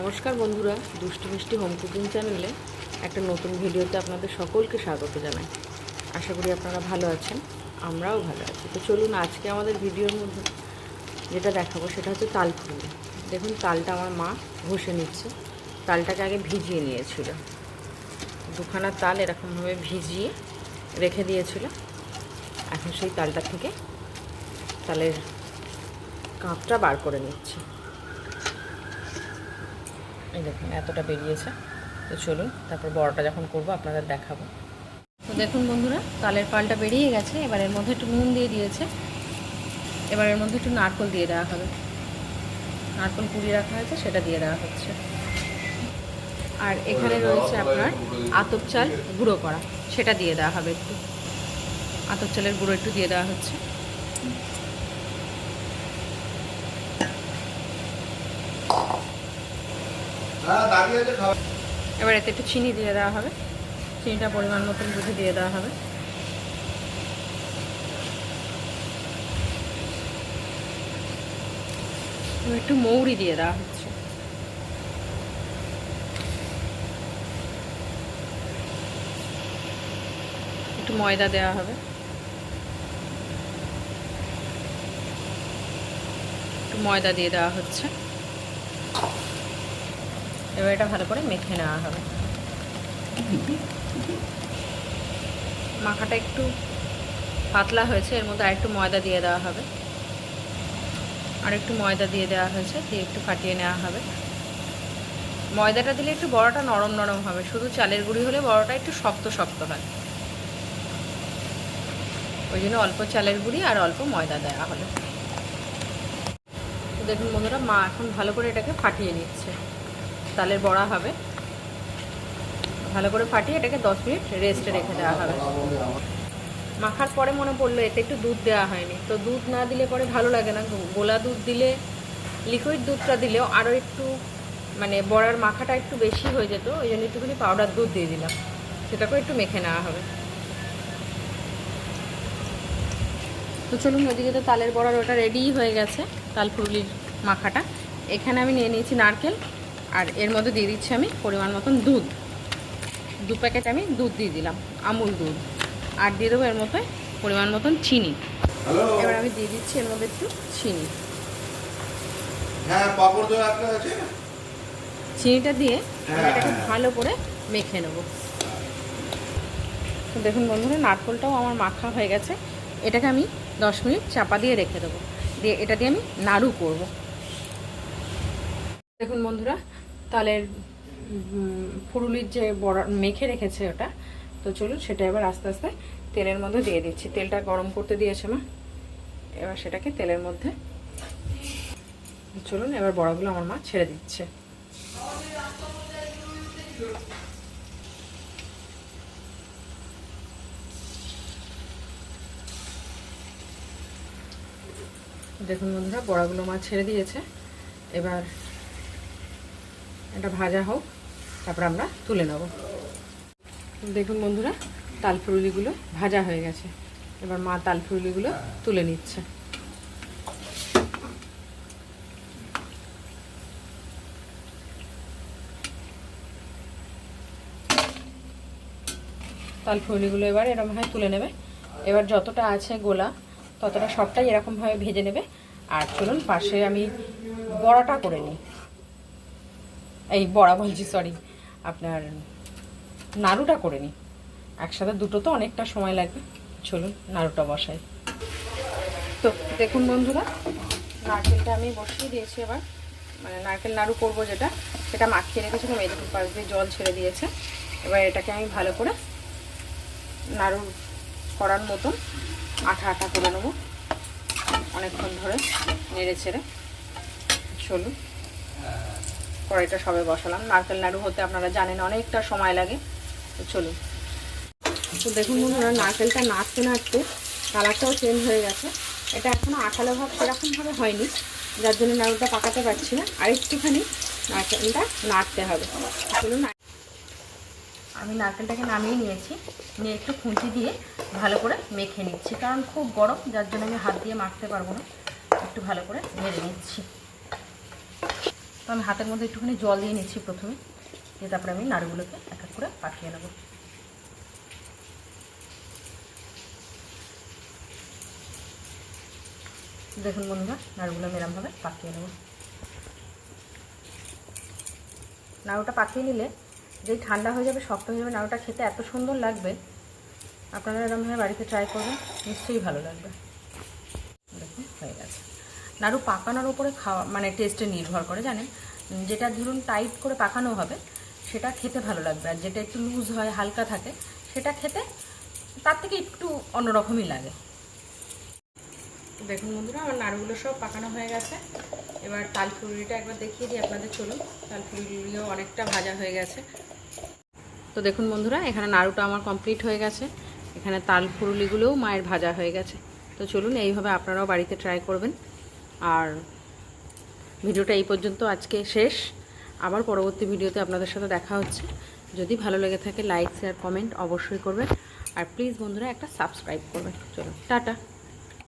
নমস্কার বন্ধুরা, দুষ্টু মিষ্টি হোম কুকিং চ্যানেলে একটা নতুন ভিডিওতে আপনাদের সকলকে স্বাগত জানাই। আশা করি আপনারা ভালো আছেন, আমরাও ভালো আছি। তো চলুন আজকে আমাদের ভিডিওর মধ্যে যেটা দেখাবো সেটা হচ্ছে তাল ফুলুরি দেখুন, তালটা আমার মা ঘষে নিচ্ছে। তালটাকে আগে ভিজিয়ে নিয়েছিল। দুখানা তাল এরকমভাবে ভিজিয়ে রেখে দিয়েছিল। এখন সেই তালটা থেকে তালের কাঁপটা বার করে নিচ্ছে। এই দেখুন, এতটা বেরিয়েছে। তো চলুন, তারপর বড়টা যখন করব, আপনাদের দেখাবো। তো দেখুন বন্ধুরা, তালের পালটা বেরিয়ে গেছে। এবার এর মধ্যে একটু নুন দিয়ে দিয়েছে। এবার এর মধ্যে একটু নারকল দিয়ে দেওয়া হবে। নারকল কুড়িয়ে রাখা হয়েছে, সেটা দিয়ে দেওয়া হচ্ছে। আর এখানে রয়েছে আপনার আতপ চাল গুঁড়ো করা, সেটা দিয়ে দেওয়া হবে একটু। আতপ চালের গুঁড়ো একটু দিয়ে দেওয়া হচ্ছে। এবার এতে একটু চিনি দিয়ে দেওয়া হবে। চিনিটা পরিমাণ মতন বুঝে দিয়ে দেওয়া হবে। একটু মৌরি দিয়ে দেওয়া হচ্ছে। একটু ময়দা দেওয়া হবে। একটু ময়দা দিয়ে দেওয়া হচ্ছে। এবার এটা ভালো করে মেখে নেওয়া হবে। মাখাটা একটু পাতলা হয়েছে, এর মধ্যে আরেকটু ময়দা দিয়ে দেওয়া হবে। আর একটু ময়দা দিয়ে দেওয়া হয়েছে, দিয়ে একটু ফাটিয়ে নেওয়া হবে। ময়দাটা দিলে একটু বড়াটা নরম নরম হবে, শুধু চালের গুঁড়ি হলে বড়াটা একটু শক্ত শক্ত হয়। ওই জন্য অল্প চালের গুঁড়ি আর অল্প ময়দা দেওয়া হলো দেখুন বন্ধুরা, মা এখন ভালো করে এটাকে ফাটিয়ে নিচ্ছে। তালের বড়া হবে। ভালো করে ফাটিয়ে এটাকে দশ মিনিট রেস্টে রেখে দেওয়া হবে। মাখার পরে মনে পড়ল, এতে একটু দুধ দেওয়া হয়নি। তো দুধ না দিলে পরে ভালো লাগে না। গোলা দুধ দিলে লিকুইড দুধটা দিলেও আরও একটু মানে বড়ার মাখাটা একটু বেশি হয়ে যেত, ওই জন্য একটুখানি পাউডার দুধ দিয়ে দিলাম। সেটাকেও একটু মেখে নেওয়া হবে। তো চলুন ওদিকে তো তালের বড়ার ওটা রেডিই হয়ে গেছে, তাল ফুরুলির মাখাটা। এখানে আমি নিয়ে নিয়েছি নারকেল। আর এর মধ্যে দিয়ে দিচ্ছি আমি পরিমাণ মতন দুধ। দু প্যাকেট আমি দুধ দিয়ে দিলাম আমুল দুধ। আর দিয়ে দেবো এর মধ্যে পরিমাণ মতন চিনি। এবার আমি দিয়ে দিচ্ছি এর মধ্যে একটু চিনি। হ্যাঁ চিনিটা দিয়ে হ্যাঁ, এটাকে হ্যাঁ। ভালো করে মেখে নেব। তো দেখুন বন্ধুরা নারকলটাও আমার মাখা হয়ে গেছে। এটাকে আমি দশ মিনিট চাপা দিয়ে রেখে দেবো। দিয়ে এটা দিয়ে আমি নাড়ু করব। দেখুন বন্ধুরা তালের উম, ফুরুলির যে বড়া মেখে রেখেছে ওটা। তো চলুন সেটা এবার আস্তে আস্তে তেলের মধ্যে দিয়ে দিচ্ছি। তেলটা গরম করতে দিয়েছে মা। এবার সেটাকে তেলের মধ্যে। চলুন এবার বড়াগুলো আমার মা ছেড়ে দিচ্ছে। দেখুন বন্ধুরা বড়াগুলো মা ছেড়ে দিয়েছে। এবার এটা ভাজা হোক, তারপর আমরা তুলে নেব। দেখুন বন্ধুরা তাল ফুরুলিগুলো ভাজা হয়ে গেছে। এবার মা তালফুরুলিগুলো তুলে নিচ্ছে। তাল ফুরুলিগুলো এবার এরকমভাবে তুলে নেবে। এবার যতটা আছে গোলা, ততটা সবটাই এরকমভাবে ভেজে নেবে। আর চলুন, পাশে আমি বড়াটা করে নিই। এই বড়া বলছি সরি আপনার নাড়ুটা করে নিই। একসাথে দুটো তো অনেকটা সময় লাগবে। চলুন, নাড়ুটা বসাই। তো দেখুন বন্ধুরা, নারকেলটা আমি বসিয়ে দিয়েছি এবার। মানে নারকেল নাড়ু করব যেটা, সেটা মাখিয়ে রেখেছিলাম এই দেখুন পাশ দিয়ে জল ছেড়ে দিয়েছে। এবার এটাকে আমি ভালো করে নাড়ু করার মতন আঠা আঠা করে নেব। অনেকক্ষণ ধরে নেড়ে ছেড়ে। চলুন। কড়াইটা সবে বসালাম। নারকেল নাড়ু হতে আপনারা জানেন অনেকটা সময় লাগে। তো চলুন। তো দেখুন বন্ধুরা, নারকেলটা নাড়তে নাড়তে কালারটাও চেঞ্জ হয়ে গেছে। এটা এখনও আঠালো ভাব সেরকমভাবে হয়নি, যার জন্য নাড়ুটা পাকাতে পারছি না। আর একটুখানি নারকেলটা নাড়তে হবে। চলুন আমি নারকেলটাকে নামিয়ে নিয়েছি। নিয়ে একটু খুঁটি দিয়ে ভালো করে মেখে নিচ্ছি। কারণ খুব গরম, যার জন্য আমি হাত দিয়ে মাখতে পারব না। একটু ভালো করে নেড়ে নিচ্ছি। তো আমি হাতের মধ্যে একটুখানি জল দিয়ে নিচ্ছি প্রথমে, দিয়ে তারপরে আমি নাড়ুগুলোকে এক এক করে পাঠিয়ে নেব। দেখুন বন্ধুরা, নাড়ুগুলো আমি এরমভাবে পাকিয়ে নেব। নাড়ুটা পাকিয়ে নিলে যেই ঠান্ডা হয়ে যাবে, শক্ত হয়ে যাবে, নাড়ুটা খেতে এত সুন্দর লাগবে, আপনারা এরমভাবে বাড়িতে ট্রাই করবেন, নিশ্চয়ই ভালো লাগবে। দেখুন, হয়ে গেছে। নাড়ু পাকানোর উপরে খাওয়া মানে টেস্টে নির্ভর করে, জানেন? যেটা ধরুন টাইট করে পাকানো হবে, সেটা খেতে ভালো লাগবে। আর যেটা একটু লুজ হয়, হালকা থাকে, সেটা খেতে তার থেকে একটু অন্যরকমই লাগে। দেখুন বন্ধুরা, আমার নাড়ুগুলো সব পাকানো হয়ে গেছে। এবার তাল ফুলুরিটা একবার দেখিয়ে দিই আপনাদের, চলুন। তাল ফুলুরিও অনেকটা ভাজা হয়ে গেছে। তো দেখুন বন্ধুরা, এখানে নাড়ুটা আমার কমপ্লিট হয়ে গেছে। এখানে তাল ফুরুলিগুলোও মায়ের ভাজা হয়ে গেছে। তো চলুন, এইভাবে আপনারাও বাড়িতে ট্রাই করবেন। আর ভিডিওটা এই পর্যন্ত আজকে শেষ। আবার পরবর্তী ভিডিওতে আপনাদের সাথে দেখা হচ্ছে। যদি ভালো লেগে থাকে লাইক শেয়ার কমেন্ট অবশ্যই করবেন। আর প্লিজ বন্ধুরা, একটা সাবস্ক্রাইব করবেন। চলো, টাটা।